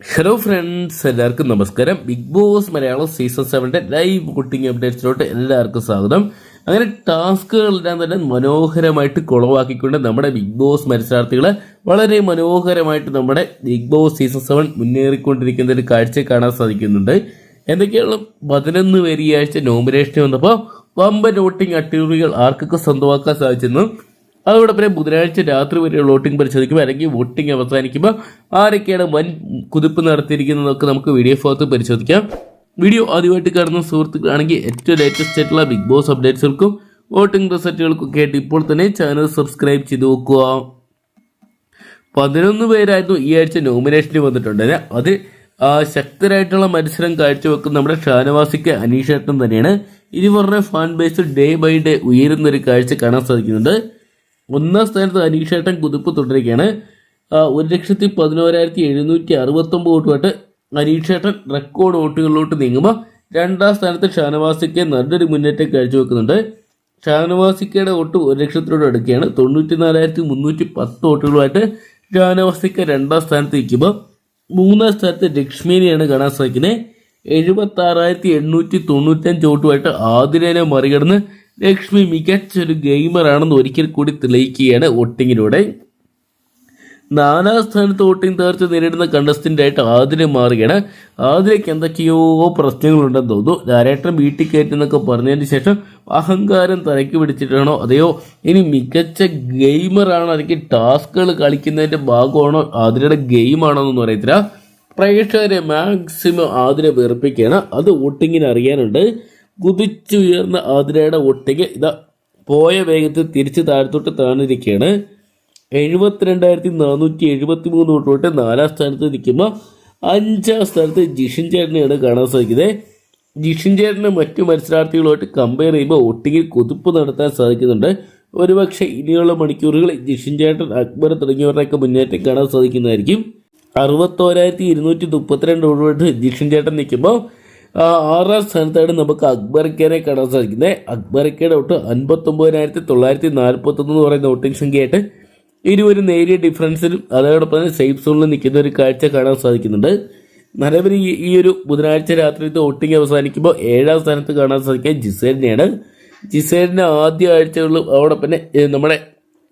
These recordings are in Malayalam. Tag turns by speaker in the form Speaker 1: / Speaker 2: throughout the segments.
Speaker 1: ഹലോ ഫ്രണ്ട്സ് എല്ലാവർക്കും നമസ്കാരം. ബിഗ് ബോസ് മലയാളം സീസൺ സെവന്റെ ലൈവ് കുട്ടിങ് അപ്ഡേറ്റ്സിലോട്ട് എല്ലാവർക്കും സ്വാഗതം. അങ്ങനെ ടാസ്കുകളെല്ലാം തന്നെ മനോഹരമായിട്ട് കുളവാക്കിക്കൊണ്ട് നമ്മുടെ ബിഗ് ബോസ് മത്സരാർത്ഥികളെ വളരെ മനോഹരമായിട്ട് നമ്മുടെ ബിഗ് ബോസ് സീസൺ സെവൻ മുന്നേറിക്കൊണ്ടിരിക്കുന്ന ഒരു കാഴ്ച കാണാൻ സാധിക്കുന്നുണ്ട്. എന്തൊക്കെയാണ് പതിനൊന്ന് പേര് ഈ ആഴ്ച നോമിനേഷൻ വന്നപ്പോൾ വമ്പ വോട്ടിംഗ് അട്ടിമറികൾ ആർക്കൊക്കെ സ്വന്തമാക്കാൻ സാധിച്ചെന്നും അതോടൊപ്പം ബുധനാഴ്ച രാത്രി വരെ വോട്ടിംഗ് പരിശോധിക്കുമ്പോൾ അല്ലെങ്കിൽ വോട്ടിംഗ് അവസാനിക്കുമ്പോൾ ആരൊക്കെയാണ് വൻ കുതിപ്പ് നടത്തിയിരിക്കുന്നതൊക്കെ നമുക്ക് വീഡിയോ ഭാഗത്ത് പരിശോധിക്കാം. വീഡിയോ ആദ്യമായിട്ട് കാണുന്ന സുഹൃത്തുക്കളാണെങ്കിൽ ഏറ്റവും ലേറ്റസ്റ്റ് ആയിട്ടുള്ള ബിഗ് ബോസ് അപ്ഡേറ്റ്സുകൾക്കും വോട്ടിംഗ് റിസൾട്ടുകൾക്കും കേട്ട് ഇപ്പോൾ തന്നെ ചാനൽ സബ്സ്ക്രൈബ് ചെയ്ത് നോക്കുക പതിനൊന്ന് പേരായിരുന്നു ഈ ആഴ്ച നോമിനേഷനിൽ വന്നിട്ടുണ്ട് അത് ശക്തരായിട്ടുള്ള മത്സരം കാഴ്ചവെക്കുന്ന നമ്മുടെ ഷാനവാസിക്ക് അനീഷേട്ടൻ തന്നെയാണ്. ഇരുവരുടെ fan base day by day ഉയരുന്ന ഒരു കാഴ്ച കാണാൻ സാധിക്കുന്നുണ്ട്. ഒന്നാം സ്ഥാനത്ത് അനീഷേട്ടൻ കുതിപ്പ് തുടരുകയാണ്. ഒരു ലക്ഷത്തി പതിനോരായിരത്തി എഴുന്നൂറ്റി അറുപത്തൊമ്പത് വോട്ടുമായിട്ട് അനീഷേട്ടൻ റെക്കോർഡ് വോട്ടുകളിലോട്ട് നീങ്ങുമ്പോൾ രണ്ടാം സ്ഥാനത്ത് ഷാനവാസിക്ക് നല്ലൊരു മുന്നേറ്റം കാഴ്ചവെക്കുന്നുണ്ട്. ഷാനവാസിക്കയുടെ വോട്ട് ഒരു ലക്ഷത്തിനോട് അടുക്കുകയാണ്. തൊണ്ണൂറ്റി നാലായിരത്തി മുന്നൂറ്റി പത്ത് വോട്ടുകളുമായിട്ട് ഷാനവാസിക്ക രണ്ടാം സ്ഥാനത്ത് നിൽക്കുമ്പോൾ മൂന്നാം സ്ഥാനത്ത് ലക്ഷ്മിനെയാണ് കാണാൻ സാധിക്കുന്നത്. എഴുപത്തി ആറായിരത്തി എണ്ണൂറ്റി തൊണ്ണൂറ്റഞ്ച് വോട്ടുമായിട്ട് ആതിരേനെ മറികടന്ന് ലക്ഷ്മി മികച്ചൊരു ഗെയിമറാണെന്ന് ഒരിക്കൽ കൂടി തെളിയിക്കുകയാണ് വോട്ടിങ്ങിലൂടെ. നാലാം സ്ഥാനത്ത് വോട്ടിംഗ് തകർച്ച നേരിടുന്ന കണ്ടസ്റ്റന്റ് ആയിട്ട് ആതിര മാറുകയാണ്. ആതിരയ്ക്ക് എന്തൊക്കെയോ പ്രശ്നങ്ങളുണ്ടെന്ന് തോന്നുന്നു. ധാരേട്ടൻ വീട്ടിൽ കയറ്റെന്നൊക്കെ പറഞ്ഞതിന് ശേഷം അഹങ്കാരം തലയ്ക്ക് പിടിച്ചിട്ടാണോ? അതെയോ? ഇനി മികച്ച ഗെയിമറാണോ അല്ലെങ്കിൽ ടാസ്കുകൾ കളിക്കുന്നതിന്റെ ഭാഗമാണോ ആതിരയുടെ ഗെയിമാണോ എന്നൊന്നും അറിയത്തില്ല. പ്രേക്ഷകരെ മാക്സിമം ആതിര വെറുപ്പിക്കുകയാണ്. അത് വോട്ടിങ്ങിന് അറിയാനുണ്ട്. കുതിച്ചുയർന്ന ആതിരയുടെ ഒട്ടിക്ക് ഇതാ പോയ വേഗത്തിൽ തിരിച്ച് താഴത്തോട്ട് താണിരിക്കുകയാണ് എഴുപത്തിരണ്ടായിരത്തി നാനൂറ്റി എഴുപത്തി മൂന്ന് തൊട്ടോട്ട് നാലാം സ്ഥാനത്ത് നിൽക്കുമ്പോൾ അഞ്ചാം സ്ഥാനത്ത് ജിഷിൻ ചേട്ടനെയാണ് കാണാൻ സാധിക്കുന്നത്. ജിഷിൻ ചേട്ടന് മറ്റു മത്സരാർത്ഥികളുമായിട്ട് കമ്പയർ ചെയ്യുമ്പോൾ ഒട്ടിങ്ങിൽ കുതിപ്പ് നടത്താൻ സാധിക്കുന്നുണ്ട്. ഒരുപക്ഷെ ഇനിയുള്ള മണിക്കൂറുകൾ ജിഷിൻ ചേട്ടൻ അക്ബർ തുടങ്ങിയവരുടെയൊക്കെ മുന്നേറ്റം കാണാൻ സാധിക്കുന്നതായിരിക്കും. അറുപത്തോരായിരത്തി ഇരുന്നൂറ്റി മുപ്പത്തിരണ്ട് ഒഴിവായിട്ട് ജിഷിൻ ചേട്ടൻ നിൽക്കുമ്പോൾ ആറാം സ്ഥാനത്താണ് നമുക്ക് അക്ബർക്കനെ കാണാൻ സാധിക്കുന്നത്. അക്ബർക്കയുടെ വോട്ട് അൻപത്തൊമ്പതിനായിരത്തി തൊള്ളായിരത്തി നാൽപ്പത്തൊന്ന് എന്ന് പറയുന്ന വോട്ടിംഗ് സംഖ്യയായിട്ട് ഇരുവരും നേരിയ ഡിഫറൻസിലും അതോടൊപ്പം തന്നെ സേഫ് സോണിൽ നിൽക്കുന്ന ഒരു കാഴ്ച കാണാൻ സാധിക്കുന്നുണ്ട്. നിലവിൽ ഈ ഈ ഒരു ബുധനാഴ്ച രാത്രിയിലത്തെ വോട്ടിംഗ് അവസാനിക്കുമ്പോൾ ഏഴാം സ്ഥാനത്ത് കാണാൻ സാധിക്കുക ജിസേലിനെയാണ് ജിസേലിന്റെ ആദ്യ ആഴ്ചകളിലും അതോടൊപ്പം തന്നെ നമ്മുടെ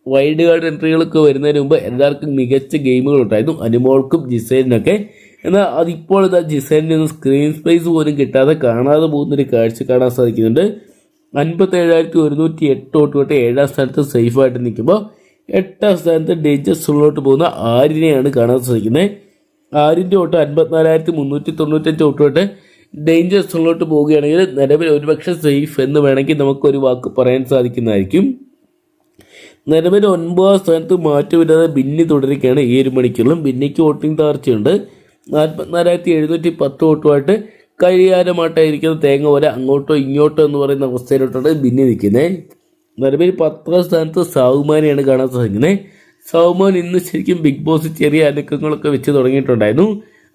Speaker 1: വൈൽഡ് കാർഡ് എൻട്രികളൊക്കെ വരുന്നതിന് മുമ്പ് എല്ലാവർക്കും മികച്ച ഗെയിമുകൾ ഉണ്ടായിരുന്നു. അനുമോൾക്കും ജിസേലിനൊക്കെ എന്നാൽ അതിപ്പോൾ ഇതാ ജിസേലിന് ഒന്നും സ്ക്രീൻ സ്പേസ് പോലും കിട്ടാതെ കാണാതെ പോകുന്നൊരു കാഴ്ച കാണാൻ സാധിക്കുന്നുണ്ട്. അൻപത്തി ഏഴായിരത്തി ഒരുന്നൂറ്റി എട്ട് വോട്ട് തൊട്ട് ഏഴാം സ്ഥാനത്ത് സേഫായിട്ട് നിൽക്കുമ്പോൾ എട്ടാം സ്ഥാനത്ത് ഡേഞ്ചസ് ഉള്ളോട്ട് പോകുന്ന ആരിനെയാണ് കാണാൻ സാധിക്കുന്നത്. ആര്യന്റെ വോട്ട് അൻപത്തിനാലായിരത്തി മുന്നൂറ്റി തൊണ്ണൂറ്റഞ്ച് വോട്ട് തൊട്ട് ഡേഞ്ചസ് ഉള്ളോട്ട് പോവുകയാണെങ്കിൽ നിലവിൽ ഒരുപക്ഷെ സേഫ് എന്ന് വേണമെങ്കിൽ നമുക്കൊരു വാക്ക് പറയാൻ സാധിക്കുന്നതായിരിക്കും. നിലവിൽ ഒൻപതാം സ്ഥാനത്ത് മാറ്റമില്ലാതെ ബിന്നി തുടരുകയാണ് ഈ ഒരു മണിക്കൂറിലും. ബിന്നിക്ക് വോട്ടിംഗ് തകർച്ചയുണ്ട്. നാൽപ്പത്തിനാലായിരത്തി എഴുന്നൂറ്റി പത്ത് വോട്ടുമായിട്ട് കഴിയാനമായിട്ടായിരിക്കുന്ന തേങ്ങ പോലെ അങ്ങോട്ടോ ഇങ്ങോട്ടോ എന്ന് പറയുന്ന അവസ്ഥയിലോട്ടാണ് ഭിന്നി നിൽക്കുന്നത്. നിലവിൽ പത്താം സ്ഥാനത്ത് സൗമാനെയാണ് കാണാൻ സാധിക്കുന്നത്. സൗമാൻ ഇന്ന് ശരിക്കും ബിഗ് ബോസ് ചെറിയ അനക്കങ്ങളൊക്കെ വെച്ച് തുടങ്ങിയിട്ടുണ്ടായിരുന്നു.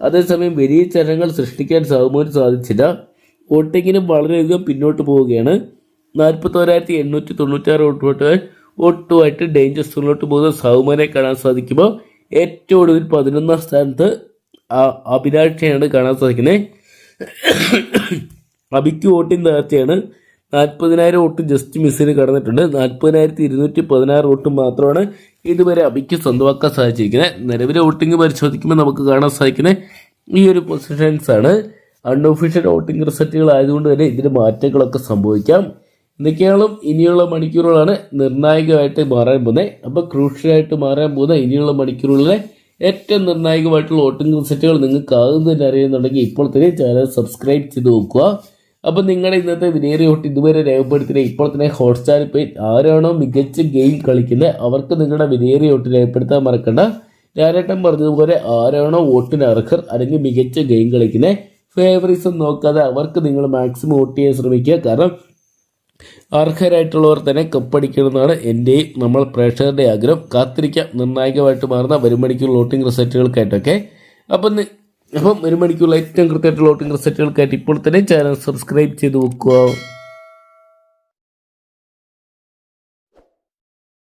Speaker 1: അതേസമയം വലിയ ചലനങ്ങൾ സൃഷ്ടിക്കാൻ സൗമാന് സാധിച്ചില്ല. വോട്ടിങ്ങിനും വളരെയധികം പിന്നോട്ട് പോവുകയാണ്. നാൽപ്പത്തോരായിരത്തി എണ്ണൂറ്റി തൊണ്ണൂറ്റാറ് വോട്ടുമായിട്ട് വോട്ടുമായിട്ട് ഡേഞ്ചർ സോണിലോട്ട് പോകുന്ന സൗമാനെ കാണാൻ സാധിക്കുമ്പോൾ ഏറ്റവും ഒടുവിൽ പതിനൊന്നാം സ്ഥാനത്ത് അഭിലാഷയാണ് കാണാൻ സാധിക്കുന്നത്. അബിക്ക് വോട്ടിംഗ് തകർച്ചയാണ് നാൽപ്പതിനായിരം വോട്ട് ജസ്റ്റ് മിസ്സിന് കടന്നിട്ടുണ്ട്. നാൽപ്പതിനായിരത്തി ഇരുന്നൂറ്റി പതിനാറ് വോട്ട് മാത്രമാണ് ഇതുവരെ അബിക്ക് സ്വന്തമാക്കാൻ സാധിച്ചിരിക്കുന്നത്. നിലവിലെ വോട്ടിംഗ് പരിശോധിക്കുമ്പോൾ നമുക്ക് കാണാൻ സാധിക്കുന്നത് ഈ ഒരു പൊസിഷൻസ് ആണ്. അൺഒഫീഷ്യൽ വോട്ടിംഗ് റിസൾട്ടുകൾ ആയതുകൊണ്ട് തന്നെ ഇതിന് മാറ്റങ്ങളൊക്കെ സംഭവിക്കാം. എന്തൊക്കെയാണ് ഇനിയുള്ള മണിക്കൂറുകളാണ് നിർണായകമായിട്ട് മാറാൻ പോകുന്നത്. അപ്പോൾ ക്രൂഷ്യലായിട്ട് മാറാൻ പോകുന്ന ഇനിയുള്ള മണിക്കൂറുകളിലെ ഏറ്റവും നിർണായകമായിട്ടുള്ള വോട്ടിംഗ് റിസൾട്ടുകൾ നിങ്ങൾക്ക് ആകും തന്നെ അറിയുന്നുണ്ടെങ്കിൽ ഇപ്പോൾ തന്നെ ചാനൽ സബ്സ്ക്രൈബ് ചെയ്ത് നോക്കുക. അപ്പം നിങ്ങളുടെ ഇന്നത്തെ വിനേറിയ വോട്ട് ഇതുവരെ രേഖപ്പെടുത്തിയ ഇപ്പോൾ തന്നെ ഹോട്ട്സ്റ്റാറിൽ പേ ആരാണോ മികച്ച ഗെയിം കളിക്കുന്നത് അവർക്ക് നിങ്ങളുടെ വിനേറിയ വോട്ട് രേഖപ്പെടുത്താൻ മറക്കണ്ട. ഞാനേട്ടൻ പറഞ്ഞതുപോലെ ആരാണോ വോട്ടിന് അർഹർ അല്ലെങ്കിൽ മികച്ച ഗെയിം കളിക്കുന്നത് ഫേവറിസം നോക്കാതെ അവർക്ക് നിങ്ങൾ മാക്സിമം വോട്ട് ചെയ്യാൻ ശ്രമിക്കുക. കാരണം അർഹരായിട്ടുള്ളവർ തന്നെ കപ്പടിക്കണമെന്നാണ് എന്റെയും നമ്മൾ പ്രേക്ഷകരുടെ ആഗ്രഹം. കാത്തിരിക്കാം. നിർണായകമായിട്ട് മാറുന്ന ഒരു മണിക്കൂർ വോട്ടിംഗ് റിസൾട്ടുകൾക്കായിട്ടൊക്കെ. അപ്പം അപ്പം ഒരു മണിക്കൂറിൽ ഏറ്റവും കൃത്യമായിട്ടുള്ള വോട്ടിംഗ് റിസൾട്ടുകൾക്കായിട്ട് ഇപ്പോൾ തന്നെ ചാനൽ സബ്സ്ക്രൈബ് ചെയ്ത് വെക്കുക.